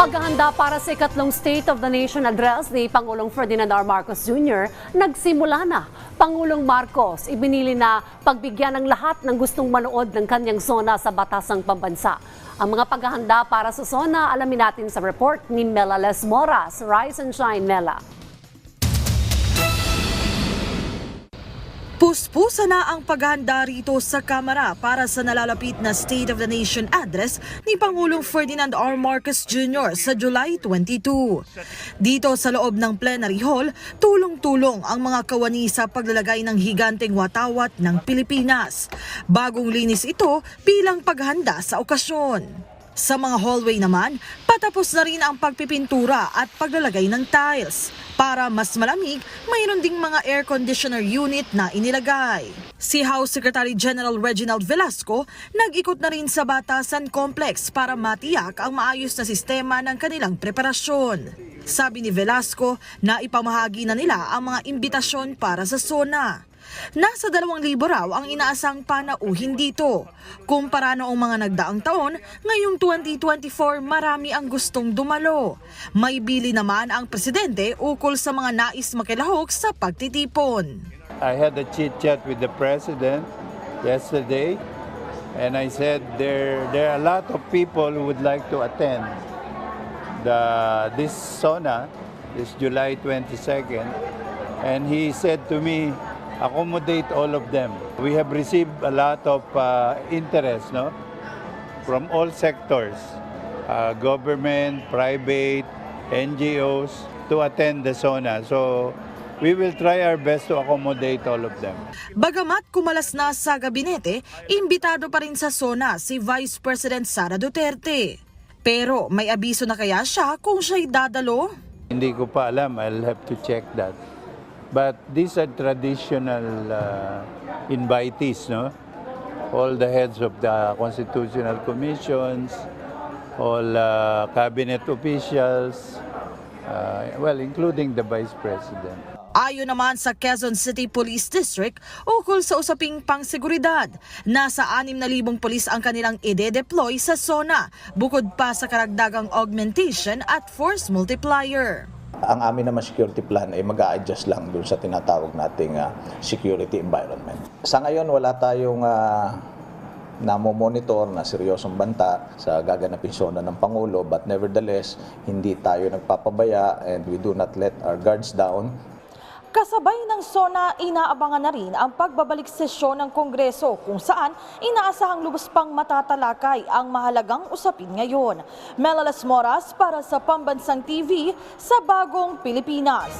Paghahanda para sa ikatlong State of the Nation address ni Pangulong Ferdinand R. Marcos Jr. nagsimula na. Pangulong Marcos ibinili na pagbigyan ng lahat ng gustong manood ng kanyang zona sa batasang pambansa. Ang mga paghahanda para sa zona alamin natin sa report ni Mela Les Moras. Rise and shine, Mela. Puspusa na ang paghahanda rito sa Kamara para sa nalalapit na State of the Nation address ni Pangulong Ferdinand R. Marcos Jr. sa July 22. Dito sa loob ng plenary hall, tulong-tulong ang mga kawani sa paglalagay ng higanteng watawat ng Pilipinas. Bagong linis ito bilang paghanda sa okasyon. Sa mga hallway naman, patapos na rin ang pagpipintura at paglalagay ng tiles. Para mas malamig, mayroon ding mga air conditioner unit na inilagay. Si House Secretary General Reginald Velasco nag-ikot na rin sa Batasan Complex para matiyak ang maayos na sistema ng kanilang preparasyon. Sabi ni Velasco na ipamahagi na nila ang mga imbitasyon para sa SONA. Nasa 2,000 raw ang inaasang panauhin dito. Kumpara noong mga nagdaang taon, ngayong 2024 marami ang gustong dumalo. May bili naman ang presidente ukol sa mga nais makilahok sa pagtitipon. I had a chit chat with the president yesterday, and I said there there are a lot of people who would like to attend the this SONA, this July 22nd, and he said to me, accommodate all of them. We have received a lot of uh, interest, no, from all sectors, uh, government, private, NGOs, to attend the SONA. So we will try our best to accommodate all of them. Bagamat kumalas na sa gabinete, imbitado pa rin sa SONA si Vice President Sara Duterte. Pero may abiso na kaya siya kung siya'y dadalo? Hindi ko pa alam. I'll have to check that. But these are traditional uh, invitees, no? All the heads of the constitutional commissions, all uh, cabinet officials, uh, well, including the vice president. Ayon naman sa Quezon City Police District, ukol sa usaping pangseguridad, nasa 6,000 polis ang kanilang ide-deploy sa SONA, bukod pa sa karagdagang augmentation at force multiplier. Ang amin naman security plan ay mag adjust lang dun sa tinatawag nating ah, security environment. Sa ngayon, wala tayong uh, namomonitor na seryosong banta sa gaganapin sona ng Pangulo but nevertheless, hindi tayo nagpapabaya and we do not let our guards down. Kasabay ng SONA, inaabangan na rin ang pagbabalik sesyon ng Kongreso kung saan inaasahang lubos pang matatalakay ang mahalagang usapin ngayon. Melalas Moras para sa Pambansang TV sa Bagong Pilipinas.